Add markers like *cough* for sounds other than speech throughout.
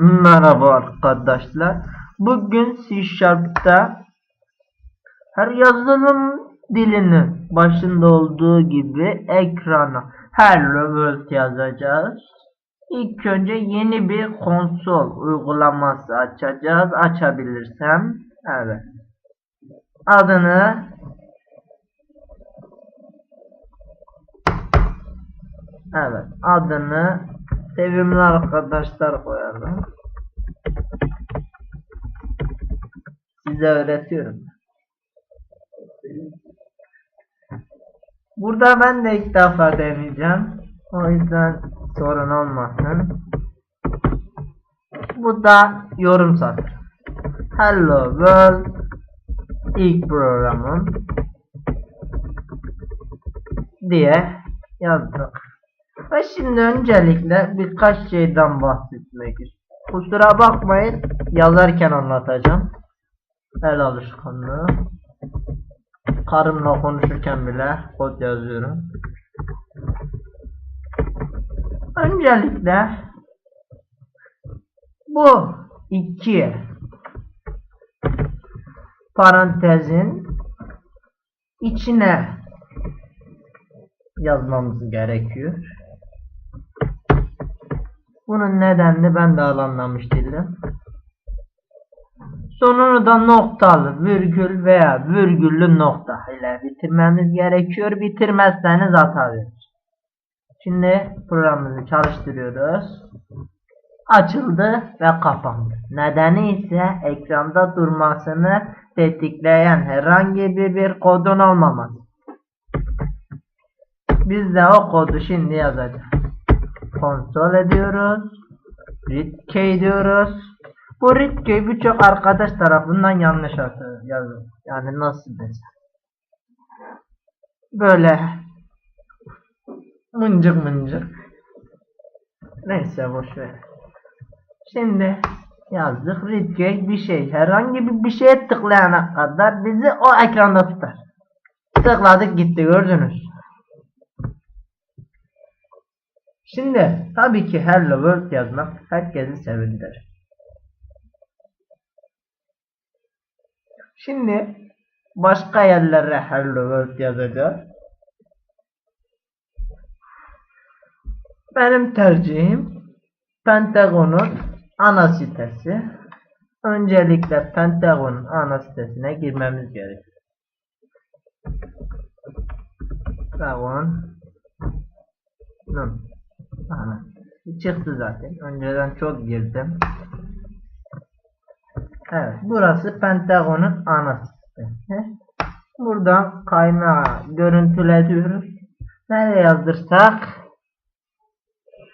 Merhaba arkadaşlar. Bugün C Sharp'ta her yazılım dilinin başında olduğu gibi ekrana Hello World yazacağız. İlk önce yeni bir konsol uygulaması açacağız. Açabilirsem. Evet. Adını Evet. Adını sevimli arkadaşlar koyalım. Size öğretiyorum. Burada ben de ilk defa deneyeceğim. O yüzden sorun olmasın. Bu da yorum satır. Hello World ilk programım diye yazdık. Ve şimdi öncelikle birkaç şeyden bahsetmek istiyorum. Kusura bakmayın yazarken anlatacağım. El alışkanlığı. Karımla konuşurken bile kod yazıyorum. Öncelikle bu iki parantezin içine yazmamız gerekiyor. Bunun nedenini ben de anlamış değilim. Sonunu da noktalı, virgül veya virgüllü nokta ile bitirmemiz gerekiyor. Bitirmezseniz hata verir. Şimdi programımızı çalıştırıyoruz. Açıldı ve kapandı. Nedeni ise ekranda durmasını tetikleyen herhangi bir, bir kodun olmaması. Biz de o kodu şimdi yazacağız. Kontrol ediyoruz. Read diyoruz. Bu read birçok arkadaş tarafından yanlış yazılıyor. Yani nasıl desem. Böyle mıncık mıncık. Neyse boş ver. Şimdi yazdık read bir şey. Herhangi bir bir şeye tıklayana kadar bizi o ekranda tutar. Tıkladık gitti gördünüz. Şimdi tabii ki hello world yazmak herkesi sevindirir. Şimdi başka yerlere hello world yazacağız. Benim tercihim Pentagon'un ana sitesi. Öncelikle Pentagon'un ana sitesine girmemiz gerekiyor. Pentagon'un Çıktı zaten. Önceden çok girdim. Evet. Burası Pentagon'un ana sitesi. Buradan kaynağı görüntüle diyoruz. Nereye yazdırsak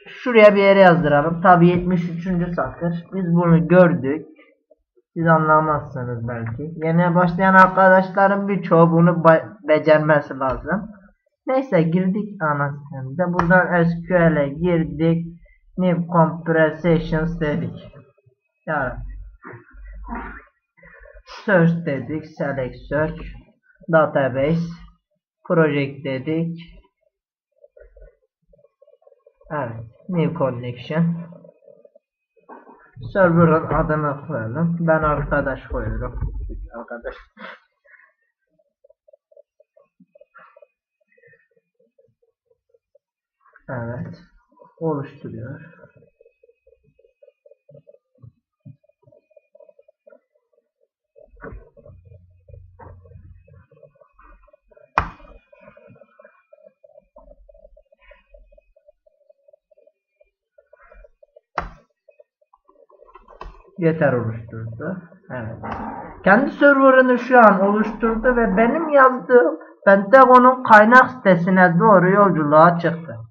şuraya bir yere yazdıralım. Tabi 73. satır. Biz bunu gördük. Siz anlamazsınız belki. Yeni başlayan arkadaşların birçoğu bunu becermesi lazım. Neyse girdik ana sistemde. Buradan SQL'e girdik. New Compressions dedik. Yani search dedik. Select search. Database. Project dedik. Evet. New connection. Server'ın adını koyalım. Ben arkadaş koyuyorum. Arkadaş. Evet. Oluşturuyor. Yeter oluşturdu. Evet. Kendi serverını şu an oluşturdu ve benim yazdığım Pentagon'un kaynak sitesine doğru yolculuğa çıktı.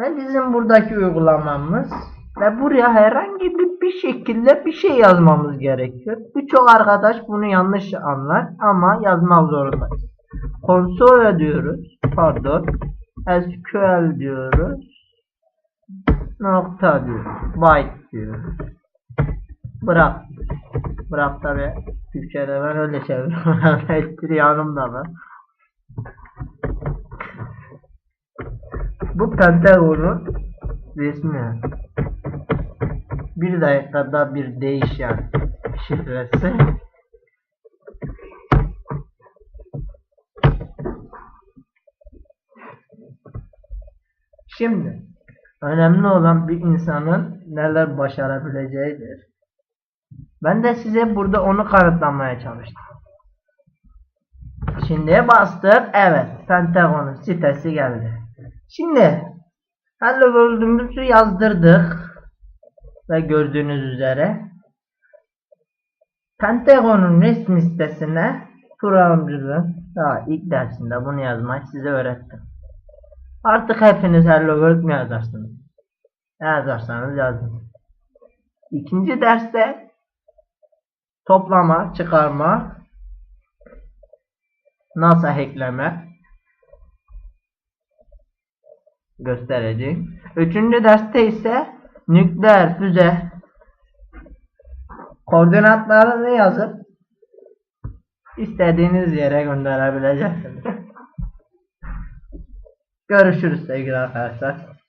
Ve bizim buradaki uygulamamız ve buraya herhangi bir, bir şekilde bir şey yazmamız gerekiyor. Birçok arkadaş bunu yanlış anlar ama yazmak zorundayız. Konsol diyoruz. Pardon. SQL diyoruz. Nokta diyoruz. Byte diyoruz. Bırak. Bırak tabi. Türkçe'de ben öyle çeviriyorum. *laughs* Espri yanımda var. Bu Pentagon'un resmi bir dakikada bir değişen şifresi Şimdi önemli olan bir insanın neler başarabileceğidir. Ben de size burada onu kanıtlamaya çalıştım. Şimdi bastık. Evet. Pentagon'un sitesi geldi. Şimdi Hello World'ümüzü yazdırdık. Ve gördüğünüz üzere Pentagon'un resmi sitesine programcılığın daha ilk dersinde bunu yazmayı size öğrettim. Artık hepiniz Hello World mi yazarsınız? Ne yazarsanız yazın. İkinci derste toplama, çıkarma, NASA hackleme göstereceğim. Üçüncü derste ise nükleer füze koordinatlarını yazıp istediğiniz yere gönderebileceksiniz. *laughs* Görüşürüz sevgili arkadaşlar.